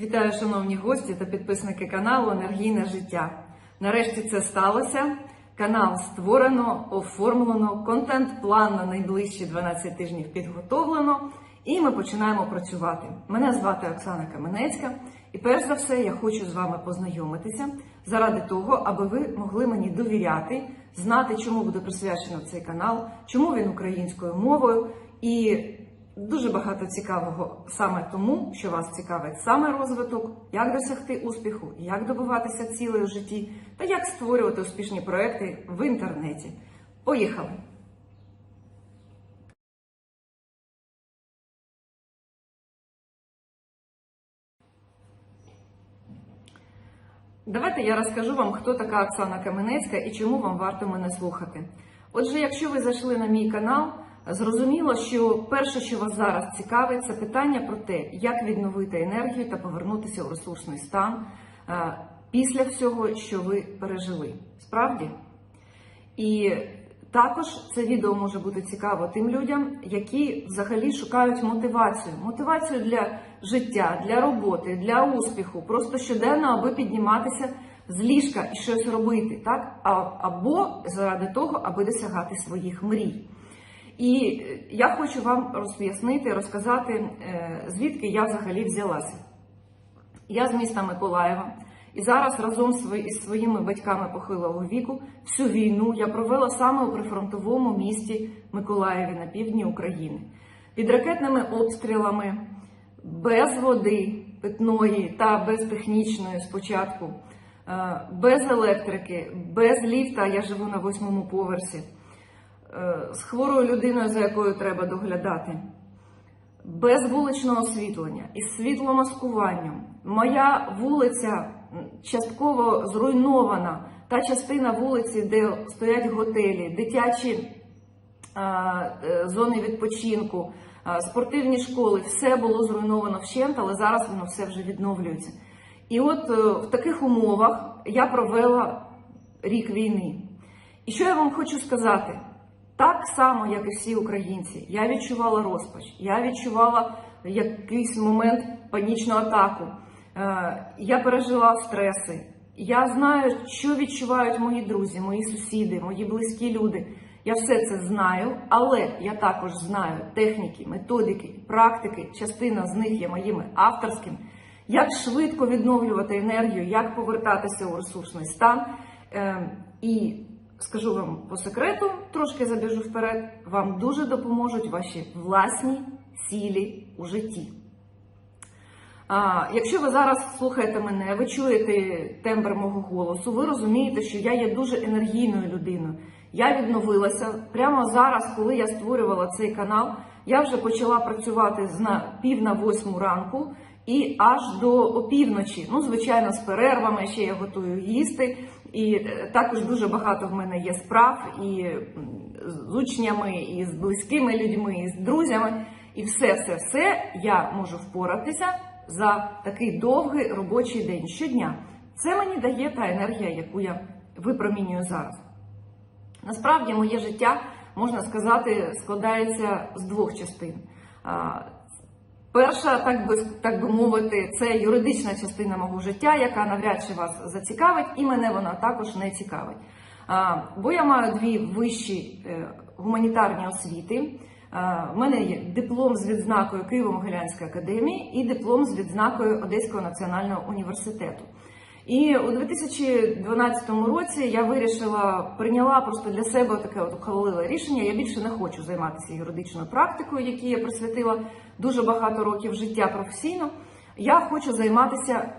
Вітаю, шановні гості та підписники каналу Енергійне життя. Нарешті це сталося. Канал створено, оформлено, контент-план на найближчі 12 тижнів підготовлено, і ми починаємо працювати. Мене звати Оксана Каменецька, і перш за все я хочу з вами познайомитися заради того, аби ви могли мені довіряти, знати, чому буде присвячено цей канал, чому він українською мовою і Дуже багато цікавого саме тому, що вас цікавить саме розвиток, як досягти успіху, як добиватися цілей у житті та як створювати успішні проекти в інтернеті. Поїхали! Давайте я розкажу вам, хто така Оксана Каменецька і чому вам варто мене слухати. Отже, якщо ви зайшли на мій канал, зрозуміло, що перше, що вас зараз цікавить, це питання про те, як відновити енергію та повернутися у ресурсний стан е, після всього, що ви пережили. Справді? І також це відео може бути цікаво тим людям, які взагалі шукають мотивацію. Мотивацію для життя, для роботи, для успіху, просто щоденно, аби підніматися з ліжка і щось робити, так? Або заради того, аби досягати своїх мрій. І е, я хочу вам роз'яснити, розказати, е, звідки я взагалі взялася. Я з міста Миколаєва. І зараз разом із своїми батьками похилого віку всю війну я провела саме у прифронтовому місті Миколаєві на півдні України. Під ракетними обстрілами, без води питної та без технічної спочатку, е, без електрики, без ліфта, я живу на восьмому поверсі, з хворою людиною, за якою треба доглядати без вуличного освітлення із світломаскуванням. Моя вулиця частково зруйнована. Та частина вулиці, де стоять готелі, дитячі а, е, зони відпочинку, спортивні школи, все було зруйновано вщент, але зараз воно все вже відновлюється. І от е, в таких умовах я провела рік війни. І що я вам хочу сказати? Так само, як і всі українці, я відчувала розпач, я відчувала якийсь момент панічну атаку. Е, Я пережила стреси. Я знаю, що відчувають мої друзі, мої сусіди, мої близькі люди. Я все це знаю, але я також знаю техніки, методики, практики. Частина з них є моїми авторськими. Як швидко відновлювати енергію, як повертатися у ресурсний стан. Е, І скажу вам по секрету, трошки забіжу вперед, вам дуже допоможуть ваші власні цілі у житті. А, якщо ви зараз слухаєте мене, ви чуєте тембр мого голосу, ви розумієте, що я є дуже енергійною людиною. Я відновилася прямо зараз, коли я створювала цей канал. Я вже почала працювати з на пів на восьму ранку і аж до опівночі. Ну, звичайно, з перервами ще я готую їсти. І е, також дуже багато в мене є справ і з учнями, і з близькими людьми, і з друзями. І все, все, все я можу впоратися за такий довгий робочий день щодня. Це мені дає та енергія, яку я випромінюю зараз. Насправді, моє життя, можна сказати, складається з двох частин. Перша, так би так би мовити, це юридична частина мого життя, яка навряд чи вас зацікавить, і мене вона також не цікавить. Бо я маю дві вищі е, гуманітарні освіти. У мене є диплом з відзнакою Києво-Могилянської академії і диплом з відзнакою Одеського національного університету. І у 2012 році я вирішила, прийняла просто для себе таке от ухвалила рішення. Я більше не хочу займатися юридичною практикою, якій я присвятила дуже багато років життя професійно. Я хочу займатися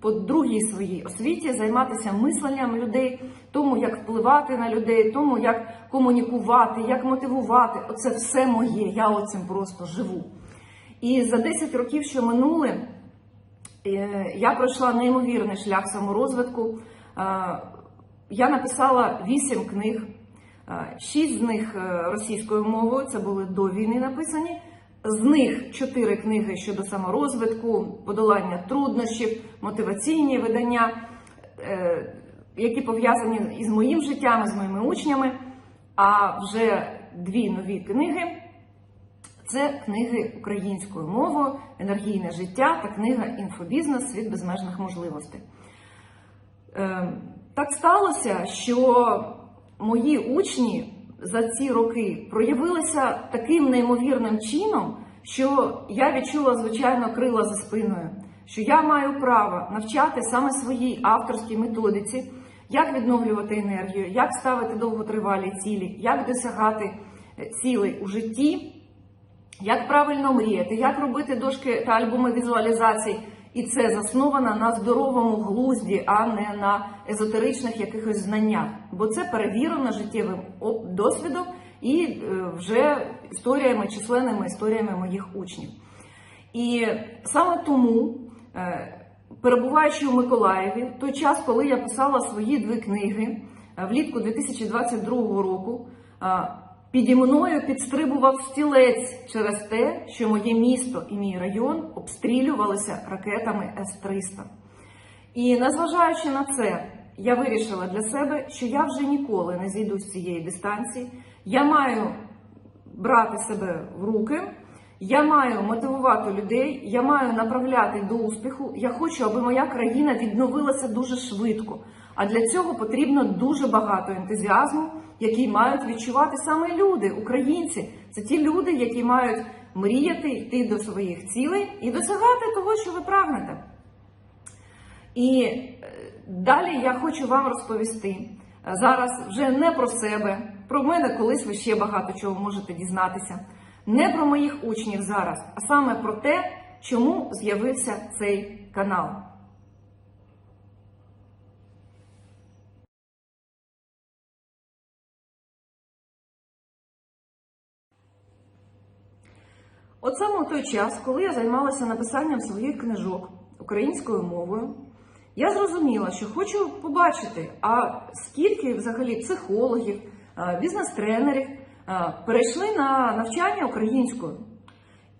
по другій своїй освіті, займатися мисленням людей, тому як впливати на людей, тому як комунікувати, як мотивувати. Оце все моє. Я оцим просто живу. І за 10 років, що минули. Е, Я пройшла неймовірний шлях саморозвитку. Е, Я написала вісім книг, е, шість з них російською мовою, це були до війни написані. З них чотири книги щодо саморозвитку, подолання труднощів, мотиваційні видання, які пов'язані із моїм життям, з моїми учнями. А вже дві нові книги Це книги українською мовою, енергійне життя та книга Інфобізнес Світ безмежних можливостей. Е, Так сталося, що мої учні за ці роки проявилися таким неймовірним чином, що я відчула звичайно крила за спиною, що я маю право навчати саме своїй авторській методиці, як відновлювати енергію, як ставити довготривалі цілі, як досягати цілей у житті, як правильно мріяти, як робити дошки та альбоми візуалізацій. І це засновано на здоровому глузді, а не на езотеричних якихось знаннях. Бо це перевірено життєвим досвідом і е, вже історіями, численними історіями моїх учнів. І саме тому, е, перебуваючи у Миколаєві, той час, коли я писала свої дві книги е, влітку 2022 року, піді мною підстрибував стілець через те, що моє місто і мій район обстрілювалися ракетами С-300. І незважаючи на це, я вирішила для себе, що я вже ніколи не зійду з цієї дистанції. Я маю брати себе в руки, я маю мотивувати людей, я маю направляти до успіху. Я хочу, аби моя країна відновилася дуже швидко. А для цього потрібно дуже багато ентузіазму, який мають відчувати саме люди, українці. Це ті люди, які мають мріяти, йти до своїх цілей і досягати того, що ви прагнете. І е, далі я хочу вам розповісти е, зараз вже не про себе, про мене колись ви ще багато чого можете дізнатися. Не про моїх учнів зараз, а саме про те, чому з'явився цей канал. От саме у той час, коли я займалася написанням своїх книжок українською мовою, я зрозуміла, що хочу побачити, а скільки взагалі психологів, бізнес-тренерів перейшли на навчання українською.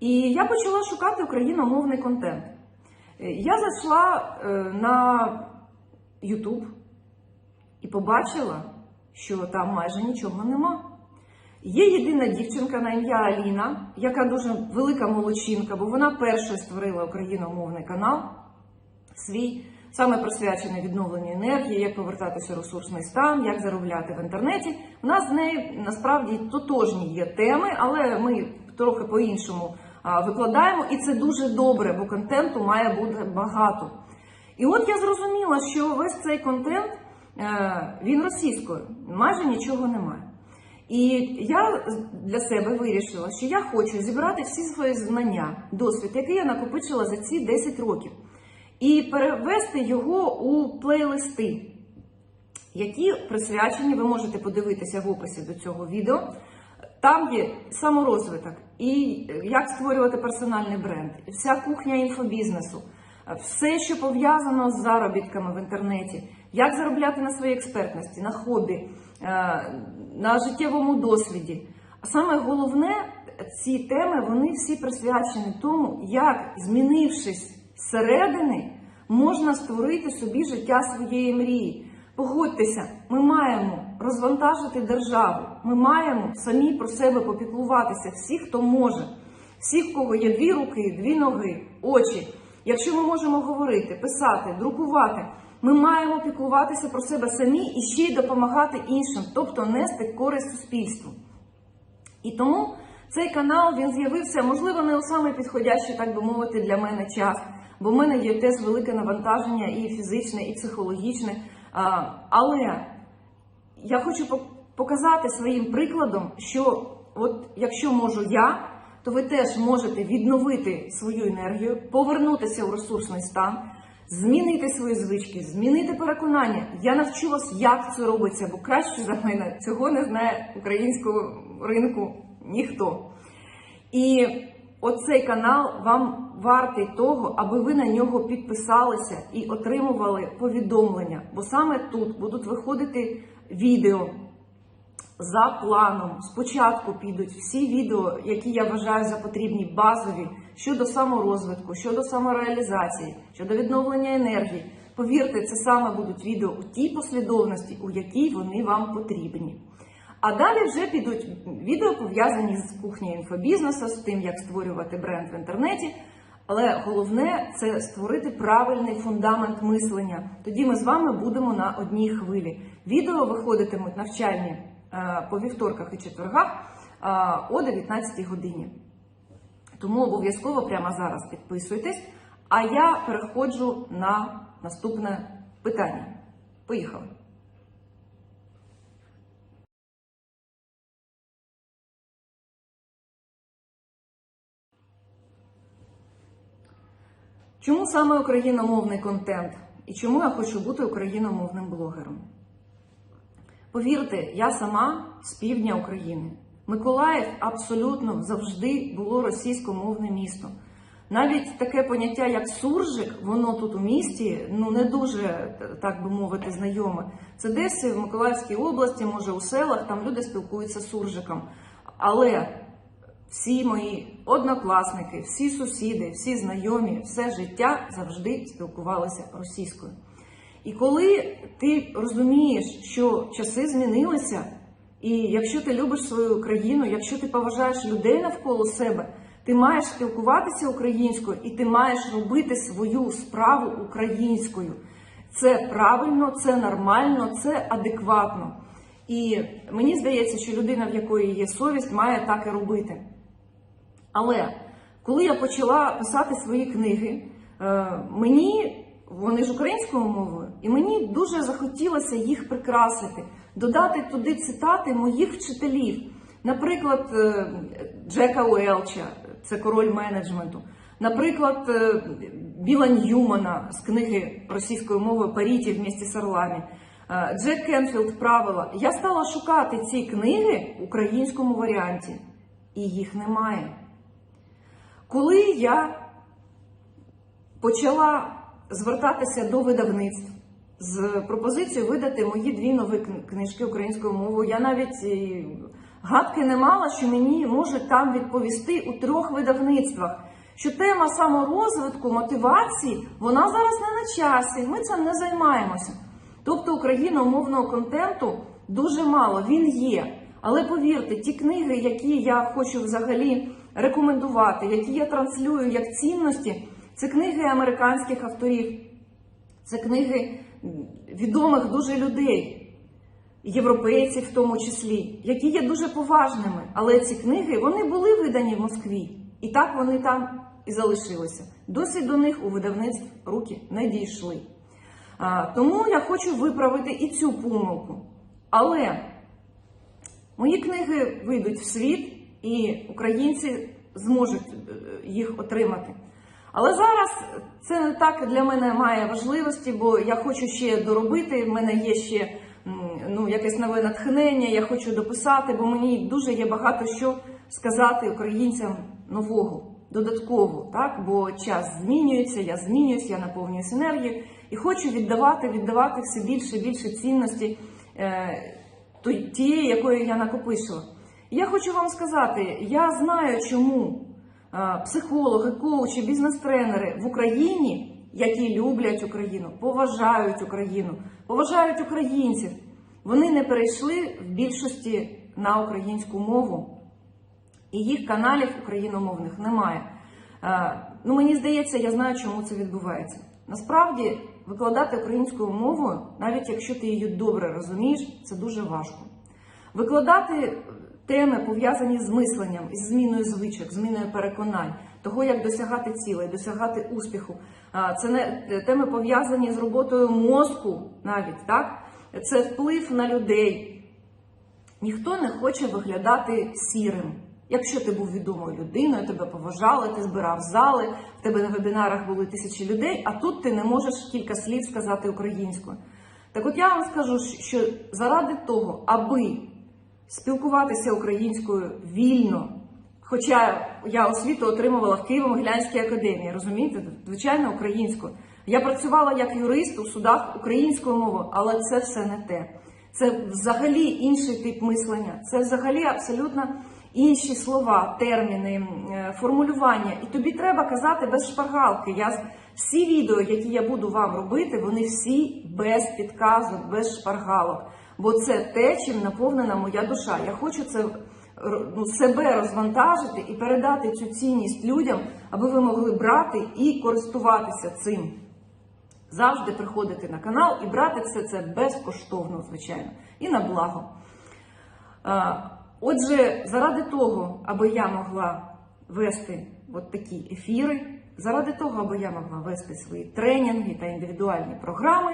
І я почала шукати україномовний контент. Е, Я зайшла е, на YouTube і побачила, що там майже нічого нема. Є єдина дівчинка на ім'я Аліна, яка дуже велика молодчинка, бо вона першою створила україномовний канал свій, саме присвячений відновленню енергії, як повертатися в ресурсний стан, як заробляти в інтернеті. У нас з нею насправді тотожні є теми, але ми трохи по-іншому викладаємо, і це дуже добре, бо контенту має бути багато. І от я зрозуміла, що весь цей контент е, він російською, майже нічого немає. І я для себе вирішила, що я хочу зібрати всі свої знання, досвід, який я накопичила за ці 10 років, і перевести його у плейлисти, які присвячені, ви можете подивитися в описі до цього відео. Там є саморозвиток, і як створювати персональний бренд, вся кухня інфобізнесу, все, що пов'язано з заробітками в інтернеті, як заробляти на своїй експертності, на хобі, е, на життєвому досвіді. А саме головне, ці теми вони всі присвячені тому, як, змінившись зсередини, можна створити собі життя своєї мрії. Погодьтеся, ми маємо розвантажити державу. Ми маємо самі про себе попіклуватися, всі, хто може, всі, в кого є дві руки, дві ноги, очі. Якщо ми можемо говорити, писати, друкувати, ми маємо піклуватися про себе самі і ще й допомагати іншим, тобто нести користь суспільству. І тому цей канал він з'явився, можливо, не у саме підходящий, так би мовити, для мене час, бо в мене є теж велике навантаження і фізичне, і психологічне. Але я хочу показати своїм прикладом, що от якщо можу я, то ви теж можете відновити свою енергію, повернутися у ресурсний стан, змінити свої звички, змінити переконання. Я навчу вас, як це робиться, бо краще за мене цього не знає українського ринку ніхто. І оцей канал вам вартий того, аби ви на нього підписалися і отримували повідомлення, бо саме тут будуть виходити відео за планом. Спочатку підуть всі відео, які я вважаю за потрібні, базові щодо саморозвитку, щодо самореалізації, щодо відновлення енергії. Повірте, це саме будуть відео у тій послідовності, у якій вони вам потрібні. А далі вже підуть відео пов'язані з кухнею інфобізнесу, з тим, як створювати бренд в інтернеті. Але головне це створити правильний фундамент мислення. Тоді ми з вами будемо на одній хвилі. Відео виходитимуть навчальні по вівторках і четвергах е, о 19 годині. Тому обов'язково прямо зараз підписуйтесь. А я переходжу на наступне питання. Поїхали. Чому саме україномовний контент? І чому я хочу бути україномовним блогером? Повірте, я сама з півдня України. Миколаїв абсолютно завжди було російськомовне місто. Навіть таке поняття, як суржик, воно тут у місті ну не дуже, так би мовити, знайоме. Це десь в Миколаївській області, може у селах, там люди спілкуються з суржиком. Але всі мої однокласники, всі сусіди, всі знайомі, все життя завжди спілкувалися російською. І коли ти розумієш, що часи змінилися, і якщо ти любиш свою країну, якщо ти поважаєш людей навколо себе, ти маєш спілкуватися українською і ти маєш робити свою справу українською. Це правильно, це нормально, це адекватно. І мені здається, що людина, в якої є совість, має так і робити. Але коли я почала писати свої книги, е, мені вони ж українською мовою, і мені дуже захотілося їх прикрасити, додати туди цитати моїх вчителів. Наприклад, е, Джека Уелча, це король менеджменту. Наприклад, е, Біла Ньюмана з книги російською мовою Паріті в місті з Орлами. Е, Джек Кенфілд Правила. Я стала шукати ці книги в українському варіанті, і їх немає. Коли я почала звертатися до видавництв з пропозицією видати мої дві нові книжки українською мовою, я навіть гадки не мала, що мені можуть там відповісти у трьох видавництвах. Що тема саморозвитку, мотивації, вона зараз не на часі, ми цим не займаємося. Тобто україномовного контенту дуже мало, він є. Але повірте, ті книги, які я хочу взагалі рекомендувати, які я транслюю як цінності, це книги американських авторів, це книги відомих дуже людей, європейців в тому числі, які є дуже поважними. Але ці книги вони були видані в Москві, і так вони там і залишилися. Досі до них у видавництв руки не дійшли. Тому я хочу виправити і цю помилку. Але Мої книги вийдуть в світ, і українці зможуть е, їх отримати. Але зараз це не так для мене має важливості, бо я хочу ще доробити. В мене є ще ну, якесь нове натхнення, я хочу дописати, бо мені дуже є багато що сказати українцям нового, додатково, так? бо час змінюється, я змінююсь, я наповнююсь енергією і хочу віддавати, віддавати все більше більше цінності. Е, тієї, якої я накопичила. І Я хочу вам сказати, я знаю, чому психологи, коучі, бізнес-тренери в Україні, які люблять Україну, поважають Україну, поважають українців, вони не перейшли в більшості на українську мову, і їх каналів україномовних немає. Е, Ну, мені здається, я знаю, чому це відбувається. Насправді, викладати українською мовою, навіть якщо ти її добре розумієш, це дуже важко. Викладати теми, пов'язані з мисленням, із зміною звичок, зміною переконань, того, як досягати цілей, досягати успіху. Це не теми пов'язані з роботою мозку, навіть так. Це вплив на людей. Ніхто не хоче виглядати сірим. Якщо ти був відомою людиною, тебе поважали, ти збирав зали, в тебе на вебінарах були тисячі людей, а тут ти не можеш кілька слів сказати українською. Так от я вам скажу, що заради того, аби спілкуватися українською вільно, хоча я освіту отримувала в Києво-Могилянській академії, розумієте, звичайно, українською. Я працювала як юрист у судах українською мовою, але це все не те. Це взагалі інший тип мислення, це взагалі абсолютно інші слова, терміни, е, формулювання. І тобі треба казати без шпаргалки. Я всі відео, які я буду вам робити, вони всі без підказок, без шпаргалок. Бо це те, чим наповнена моя душа. Я хочу це ну, себе розвантажити і передати цю цінність людям, аби ви могли брати і користуватися цим. Завжди приходити на канал і брати все це безкоштовно, звичайно, і на благо. Отже, заради того, аби я могла вести от такі ефіри, заради того, аби я могла вести свої тренінги та індивідуальні програми,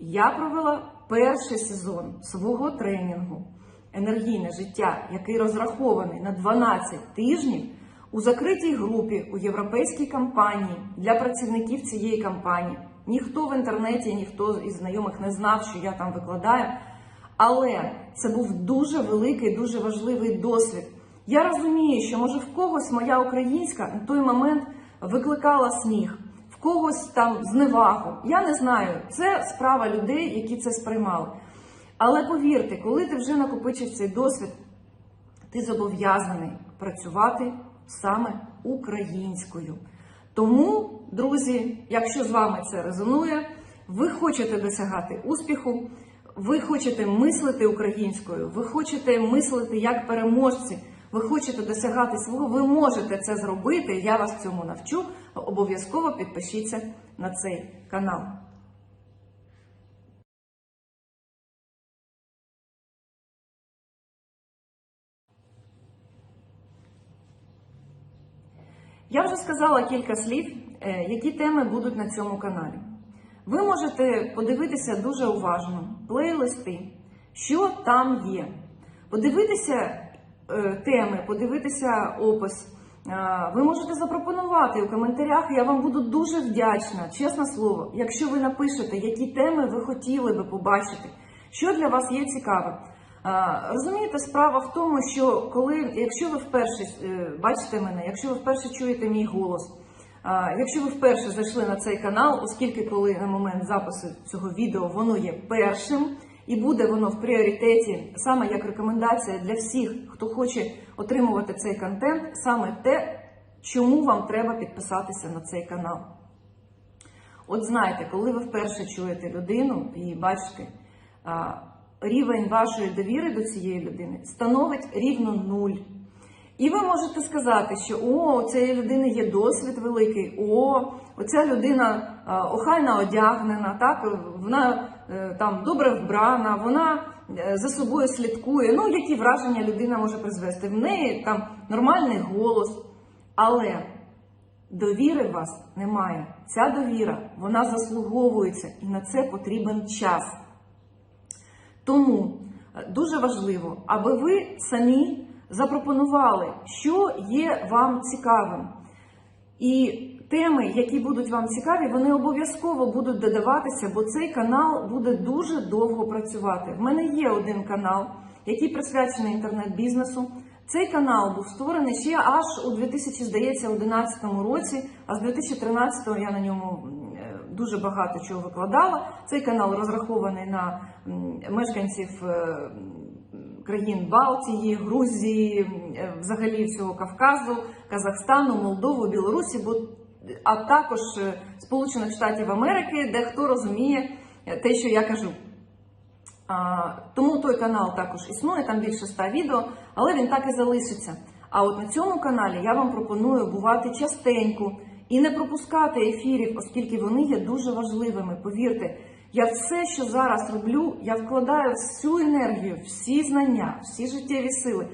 я провела перший сезон свого тренінгу Енергійне життя, який розрахований на 12 тижнів у закритій групі у європейській компанії для працівників цієї компанії. Ніхто в інтернеті, ніхто із знайомих не знав, що я там викладаю. Але це був дуже великий, дуже важливий досвід. Я розумію, що може в когось моя українська на той момент викликала сміх, когось там зневагу. Я не знаю. Це справа людей, які це сприймали. Але повірте, коли ти вже накопичив цей досвід, ти зобов'язаний працювати саме українською. Тому, друзі, якщо з вами це резонує, ви хочете досягати успіху, ви хочете мислити українською, ви хочете мислити як переможці, ви хочете досягати свого, ви можете це зробити. Я вас цьому навчу. Обов'язково підпишіться на цей канал. Я вже сказала кілька слів, е, які теми будуть на цьому каналі. Ви можете подивитися дуже уважно плейлисти, що там є. Подивитися теми, подивитися опис. Е, Ви можете запропонувати у коментарях, я вам буду дуже вдячна, чесне слово, якщо ви напишете, які теми ви хотіли би побачити, що для вас є цікаве. Розумієте, справа в тому, що коли, якщо ви вперше е, бачите мене, якщо ви вперше чуєте мій голос, якщо ви вперше зайшли на цей канал, оскільки коли на момент запису цього відео воно є першим і буде воно в пріоритеті саме як рекомендація для всіх, хто хоче отримувати цей контент, саме те, чому вам треба підписатися на цей канал. От знаєте, коли ви вперше чуєте людину і бачите, рівень вашої довіри до цієї людини становить рівно нуль. І ви можете сказати, що о, у цієї людини є досвід великий, о, оця людина охайно одягнена, так, вона там добре вбрана, вона е, за собою слідкує. Ну, які враження людина може призвести? В неї там нормальний голос. Але довіри в вас немає. Ця довіра, вона заслуговується, і на це потрібен час. Тому е, дуже важливо, аби ви самі запропонували, що є вам цікавим. І теми, які будуть вам цікаві, вони обов'язково будуть додаватися, бо цей канал буде дуже довго працювати. В мене є один канал, який присвячений інтернет-бізнесу. Цей канал був створений ще аж у 2011 році, а з 2013 я на ньому е, дуже багато чого викладала. Цей канал розрахований на мешканців е, країн Балтії, Грузії, е, взагалі всього Кавказу, Казахстану, Молдову, Білорусі, бо а також е, Сполучених Штатів Америки, де хто розуміє е, те, що я кажу. Тому той канал також існує, там більше ста відео, але він так і залишиться. А от на цьому каналі я вам пропоную бувати частенько і не пропускати ефірів, оскільки вони є дуже важливими. Повірте, я все, що зараз роблю, я вкладаю всю енергію, всі знання, всі життєві сили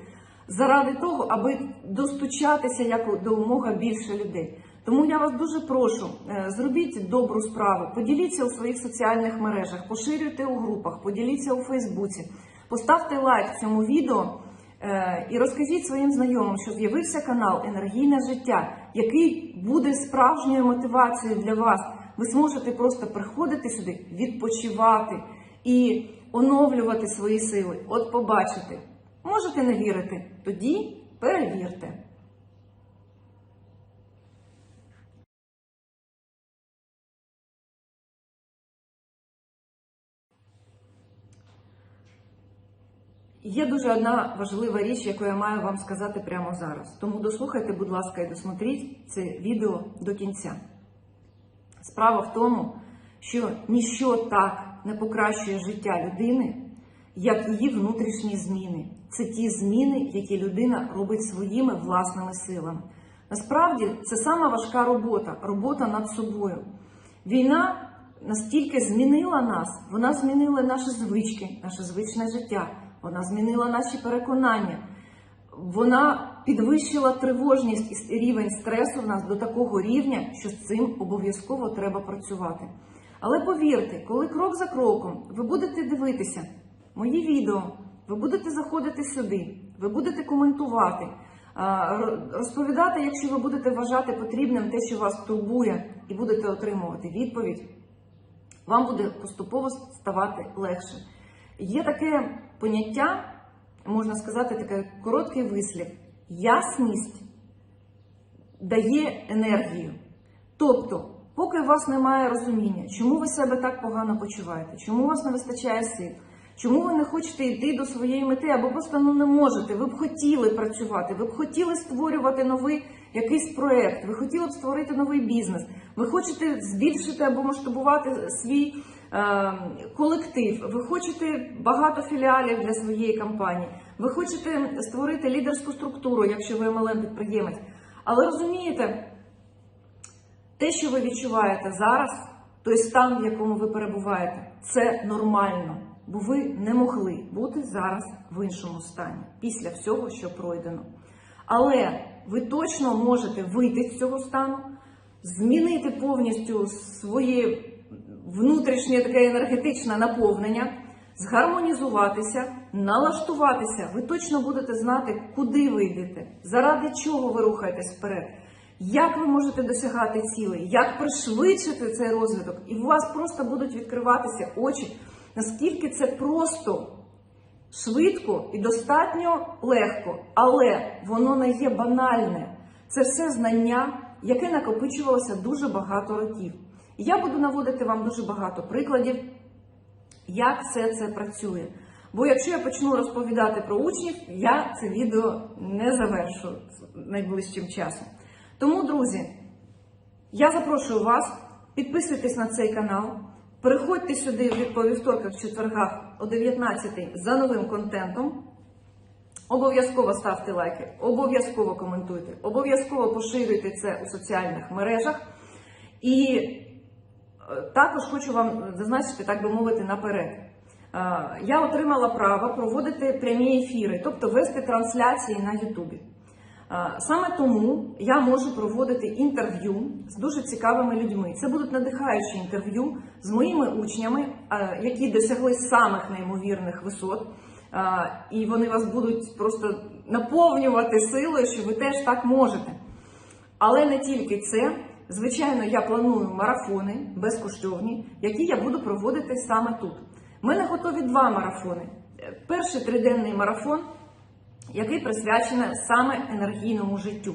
заради того, аби достучатися як до умога більше людей. Тому я вас дуже прошу, е, зробіть добру справу, поділіться у своїх соціальних мережах, поширюйте у групах, поділіться у Фейсбуці, поставте лайк цьому відео е, і розкажіть своїм знайомим, що з'явився канал Енергійне життя, який буде справжньою мотивацією для вас. Ви зможете просто приходити сюди, відпочивати і оновлювати свої сили. От побачите. Можете не вірити, тоді перевірте. Є дуже одна важлива річ, яку я маю вам сказати прямо зараз. Тому дослухайте, будь ласка, і досмотріть це відео до кінця. Справа в тому, що ніщо так не покращує життя людини, як її внутрішні зміни. Це ті зміни, які людина робить своїми власними силами. Насправді це сама важка робота, робота над собою. Війна настільки змінила нас, вона змінила наші звички, наше звичне життя, вона змінила наші переконання, вона підвищила тривожність і рівень стресу в нас до такого рівня, що з цим обов'язково треба працювати. Але повірте, коли крок за кроком ви будете дивитися мої відео, ви будете заходити сюди, ви будете коментувати, розповідати, якщо ви будете вважати потрібним те, що вас турбує, і будете отримувати відповідь, вам буде поступово ставати легше. Є таке поняття, можна сказати, такий короткий вислів: ясність дає енергію. Тобто, поки у вас немає розуміння, чому ви себе так погано почуваєте, чому у вас не вистачає сил, чому ви не хочете йти до своєї мети, або просто ну, не можете, ви б хотіли працювати, ви б хотіли створювати новий якийсь проект, ви хотіли б створити новий бізнес, ви хочете збільшити або масштабувати свій колектив, ви хочете багато філіалів для своєї компанії, ви хочете створити лідерську структуру, якщо ви MLM підприємець. Але розумієте, те, що ви відчуваєте зараз, той стан, в якому ви перебуваєте, це нормально, бо ви не могли бути зараз в іншому стані після всього, що пройдено. Але ви точно можете вийти з цього стану, змінити повністю своє внутрішнє таке енергетичне наповнення, згармонізуватися, налаштуватися. Ви точно будете знати, куди ви йдете, заради чого ви рухаєтесь вперед. Як ви можете досягати цілей, як пришвидшити цей розвиток, і у вас просто будуть відкриватися очі, наскільки це просто, швидко і достатньо легко, але воно не є банальне. Це все знання, яке накопичувалося дуже багато років. Я буду наводити вам дуже багато прикладів, як все це працює. Бо якщо я почну розповідати про учнів, я це відео не завершу найближчим часом. Тому, друзі, я запрошую вас, підписуйтесь на цей канал, переходьте сюди від- по вівторках, четвергах о 19 за новим контентом. Обов'язково ставте лайки, обов'язково коментуйте, обов'язково поширюйте це у соціальних мережах. І також хочу вам зазначити, так би мовити, наперед. Е, Я отримала право проводити прямі ефіри, тобто вести трансляції на Ютубі. Е, Саме тому я можу проводити інтерв'ю з дуже цікавими людьми. Це будуть надихаючі інтерв'ю з моїми учнями, е, які досягли самих неймовірних висот. І вони вас будуть просто наповнювати силою, що ви теж так можете. Але не тільки це. Звичайно, я планую марафони безкоштовні, які я буду проводити саме тут. У мене готові два марафони. Е, Перший триденний марафон, який присвячений саме енергійному життю,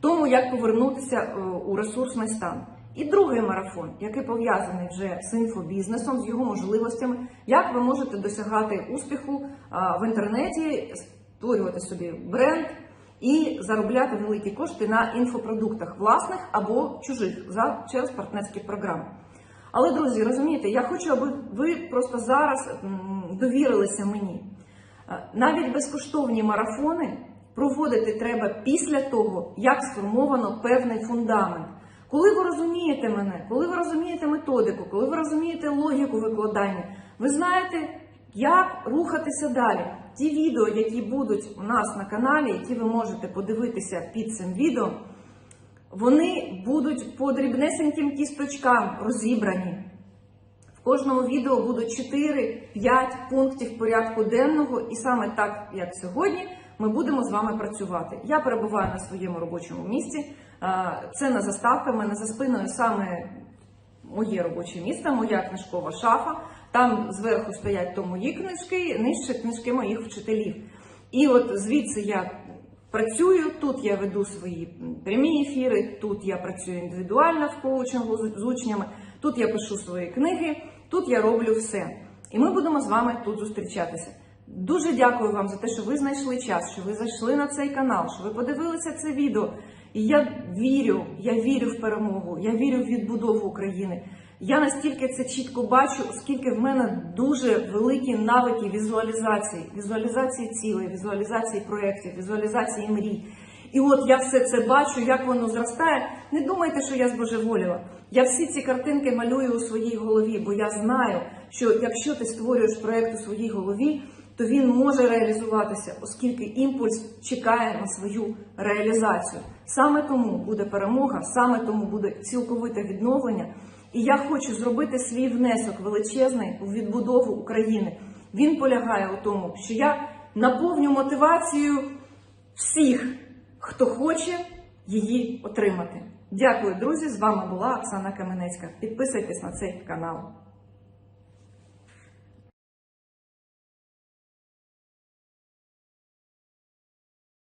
тому як повернутися е, у ресурсний стан. І другий марафон, який пов'язаний вже з інфобізнесом, з його можливостями, як ви можете досягати успіху в інтернеті, створювати собі бренд і заробляти великі кошти на інфопродуктах власних або чужих за через партнерські програми. Але, друзі, розумієте, я хочу, аби ви просто зараз довірилися мені. Е, Навіть безкоштовні марафони проводити треба після того, як сформовано певний фундамент. Коли ви розумієте мене, коли ви розумієте методику, коли ви розумієте логіку викладання, ви знаєте, як рухатися далі. Ті відео, які будуть у нас на каналі, які ви можете подивитися під цим відео, вони будуть по дрібнесеньким кісточкам розібрані. В кожному відео будуть 4-5 пунктів порядку денного, і саме так, як сьогодні, ми будемо з вами працювати. Я перебуваю на своєму робочому місці. Це не заставка, в мене за спиною саме моє робоче місце, моя книжкова шафа. Там зверху стоять то мої книжки, нижче книжки моїх вчителів. І от звідси я працюю, тут я веду свої прямі ефіри, тут я працюю індивідуально в коучингу з учнями, тут я пишу свої книги, тут я роблю все. І ми будемо з вами тут зустрічатися. Дуже дякую вам за те, що ви знайшли час, що ви зайшли на цей канал, що ви подивилися це відео. І я вірю, я вірю в перемогу, я вірю в відбудову України. Я настільки це чітко бачу, оскільки в мене дуже великі навики візуалізації, візуалізації цілей, візуалізації проєктів, візуалізації мрій. І от я все це бачу, як воно зростає. Не думайте, що я збожеволіла. Я всі ці картинки малюю у своїй голові, бо я знаю, що якщо ти створюєш проєкт у своїй голові, то він може реалізуватися, оскільки імпульс чекає на свою реалізацію. Саме тому буде перемога, саме тому буде цілковите відновлення. І я хочу зробити свій внесок величезний у відбудову України. Він полягає у тому, що я наповню мотивацією всіх, хто хоче її отримати. Дякую, друзі! З вами була Оксана Каменецька. Підписуйтесь на цей канал.